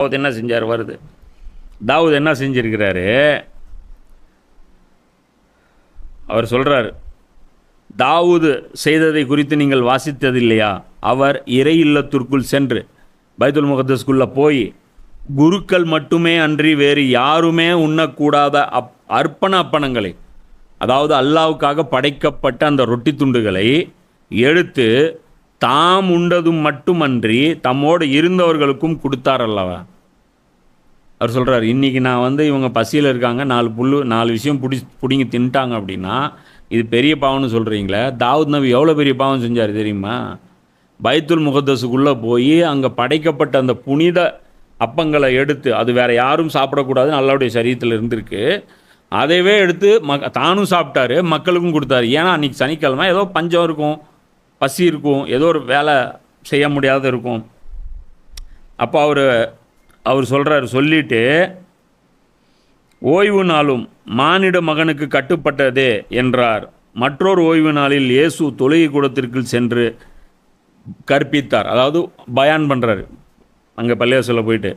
தாவூத் என்ன செஞ்சார் வருது. தாவூத் என்ன செஞ்சிருக்கிறாரு? அவர் சொல்றார் தாவூது செய்ததை குறித்து நீங்கள் வாசித்தது இல்லையா அவர் இறை இல்லத்திற்குள் சென்று பைத்துல் முகத்தஸ்குள்ளே போய் குருக்கள் மட்டுமே அன்றி வேறு யாருமே உண்ணக்கூடாத அப் அர்ப்பண அப்பணங்களை அதாவது அல்லாவுக்காக படைக்கப்பட்ட அந்த ரொட்டி துண்டுகளை எடுத்து தாம் உண்டதும் மட்டுமன்றி தம்மோடு இருந்தவர்களுக்கும் கொடுத்தார் அல்லவா அவர் சொல்கிறார் இன்றைக்கி நான் வந்து இவங்க பசியில் இருக்காங்க நாலு புல் நாலு விஷயம் பிடி பிடிங்கி தின்ட்டாங்க அப்படின்னா இது பெரிய பாவம்னு சொல்கிறீங்களே தாவூத் நபி எவ்வளோ பெரிய பாவம் செஞ்சார் தெரியுமா? பைத்துல் முகத்தஸுக்குள்ளே போய் அங்கே படைக்கப்பட்ட அந்த புனித அப்பங்களை எடுத்து அது வேறு யாரும் சாப்பிடக்கூடாதுன்னு அல்லாவுடைய சரீரத்தில் இருந்திருக்கு. அதைவே எடுத்து மக் தானும் சாப்பிட்டாரு மக்களுக்கும் கொடுத்தாரு. ஏன்னா அன்றைக்கி சனிக்கிழமை ஏதோ பஞ்சம் இருக்கும். பசி இருக்கும் ஏதோ ஒரு வேலை செய்ய முடியாத இருக்கும். அப்போ அவர் அவர் சொல்கிறார் சொல்லிட்டு ஓய்வு நாளும் மானிட மகனுக்கு கட்டுப்பட்டதே என்றார். மற்றொரு ஓய்வு நாளில் இயேசு தொழுகை கூடத்திற்குள் சென்று கற்பித்தார். அதாவது பயான் பண்ணுறாரு அங்கே பள்ளியாசில் போயிட்டு.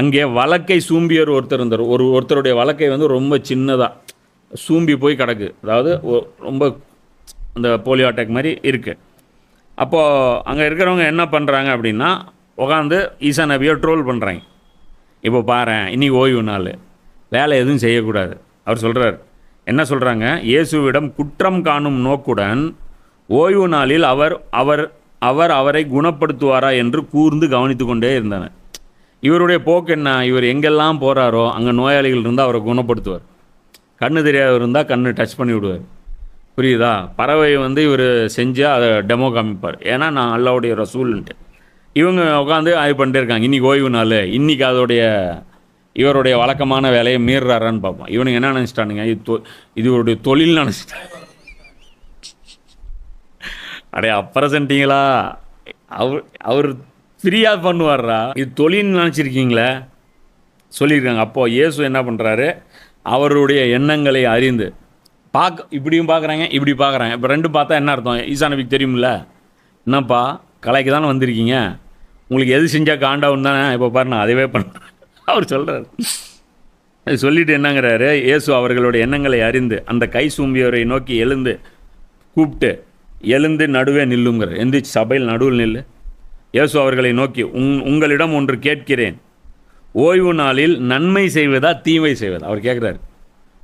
அங்கே வழக்கை சூம்பியர் ஒருத்தர் இருந்தார். ஒரு ஒருத்தருடைய வழக்கை வந்து ரொம்ப சின்னதாக சூம்பி போய் கிடக்கு. அதாவது ரொம்ப அந்த போலியோ அட்டாக் மாதிரி இருக்குது அப்போது அங்கே இருக்கிறவங்க என்ன பண்ணுறாங்க அப்படின்னா உட்காந்து ஈசா நபியை ட்ரோல் பண்ணுறாங்க இப்போ பாரேன் இன்னைக்கு ஓய்வு நாள். வேலை எதுவும் செய்யக்கூடாது. அவர் சொல்கிறார் என்ன சொல்கிறாங்க இயேசுவிடம் குற்றம் காணும் நோக்குடன் ஓய்வு நாளில் அவர் அவர் அவர் அவரை குணப்படுத்துவாரா என்று கூர்ந்து கவனித்து கொண்டே இருந்தனர். இவருடைய போக்கு என்ன? இவர் எங்கெல்லாம் போகிறாரோ அங்கே நோயாளிகள் இருந்தால் அவரை குணப்படுத்துவார். கண்ணு தெரியாதவர் இருந்தால் கண்ணு டச் பண்ணி விடுவார் புரியுதா? பறவை வந்து இவர் செஞ்சு அதை டெமோ காமிப்பார். ஏன்னா நான் அல்லாவுடைய ரசூல்ன்ட்டு. இவங்க உட்காந்து ஆய்வு பண்ணிட்டே இருக்காங்க. இன்னைக்கு ஓய்வு நாள். இன்னைக்கு அதோடைய இவருடைய வழக்கமான வேலையை மீறுறாரான்னு பார்ப்போம் இவனுங்க என்ன நினச்சிட்டானுங்க? இது தொ இது இவருடைய தொழில் நினச்சிட்டாங்க. அடே அப்ரசன்ட்டிங்களா அவர் அவர் ஃப்ரீயாக பண்ணுவார்ரா இது தொழில்னு நினச்சிருக்கீங்களே? சொல்லியிருக்காங்க. அப்போது இயேசு என்ன பண்ணுறாரு அவருடைய எண்ணங்களை அறிந்து பார்க்க இப்படியும் பார்க்குறாங்க இப்படி பார்க்குறாங்க இப்போ ரெண்டும் பார்த்தா என்ன அர்த்தம்? ஈசா தெரியும்ல? தெரியுமில்ல என்னப்பா கலைக்கு தானே வந்திருக்கீங்க? உங்களுக்கு எது செஞ்சால் காண்டாவும் தானே இப்போ பாரு நான் அதுவே பண்ணுறேன் அவர் சொல்கிறார் அது சொல்லிட்டு என்னங்கிறாரு? இயேசு அவர்களுடைய எண்ணங்களை அறிந்து அந்த கை சூம்பியவரை நோக்கி எழுந்து கூப்பிட்டு எழுந்து நடுவே நில்லுங்கிறார். எந்திரிச்சு சபையில் நடுவில் நில்லு. இயேசு அவர்களை நோக்கி உங் உங்களிடம் ஒன்று கேட்கிறேன். ஓய்வு நாளில் நன்மை செய்வதா தீமை செய்வதா? அவர் கேட்குறாரு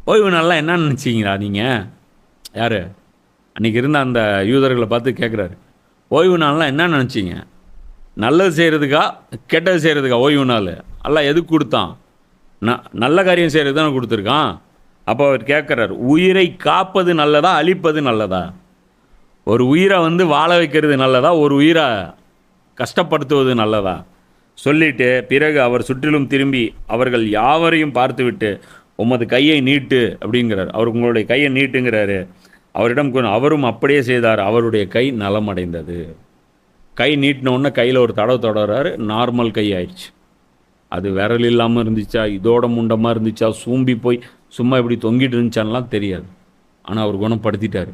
ஓய்வு நாள்லாம் என்ன நினச்சிங்களா நீங்கள் யார்? அன்றைக்கி இருந்த அந்த யூதர்களை பார்த்து கேட்குறாரு ஓய்வு நாள்லாம் என்ன நினச்சிங்க? நல்லது செய்கிறதுக்கா கெட்டது செய்கிறதுக்கா ஓய்வு நாள்? எல்லாம் எதுக்கு கொடுத்தான்? ந நல்ல காரியம் செய்கிறது தானே கொடுத்துருக்கான்? அப்போ அவர் கேட்குறாரு உயிரை காப்பது நல்லதா அழிப்பது நல்லதா? ஒரு உயிரை வந்து வாழ வைக்கிறது நல்லதா ஒரு உயிரை கஷ்டப்படுத்துவது நல்லதா? சொல்லிட்டு பிறகு அவர் சுற்றிலும் திரும்பி அவர்கள் யாவரையும் பார்த்துவிட்டு உமது கையை நீட்டு அப்படிங்கிறார். அவர் உங்களுடைய கையை நீட்டுங்கிறாரு. அவரிடம் கொஞ்சம் அவரும் அப்படியே செய்தார். அவருடைய கை நலமடைந்தது. கை நீட்டினோடனே கையில் ஒரு தடவை தொடர்றாரு. நார்மல் கை ஆயிடுச்சு. அது விரல் இல்லாமல் இருந்துச்சா? இதோட முண்டமாக இருந்துச்சா? சூம்பி போய் சும்மா இப்படி தொங்கிட்டு இருந்துச்சான்லாம் தெரியாது. ஆனால் அவர் குணப்படுத்திட்டார்.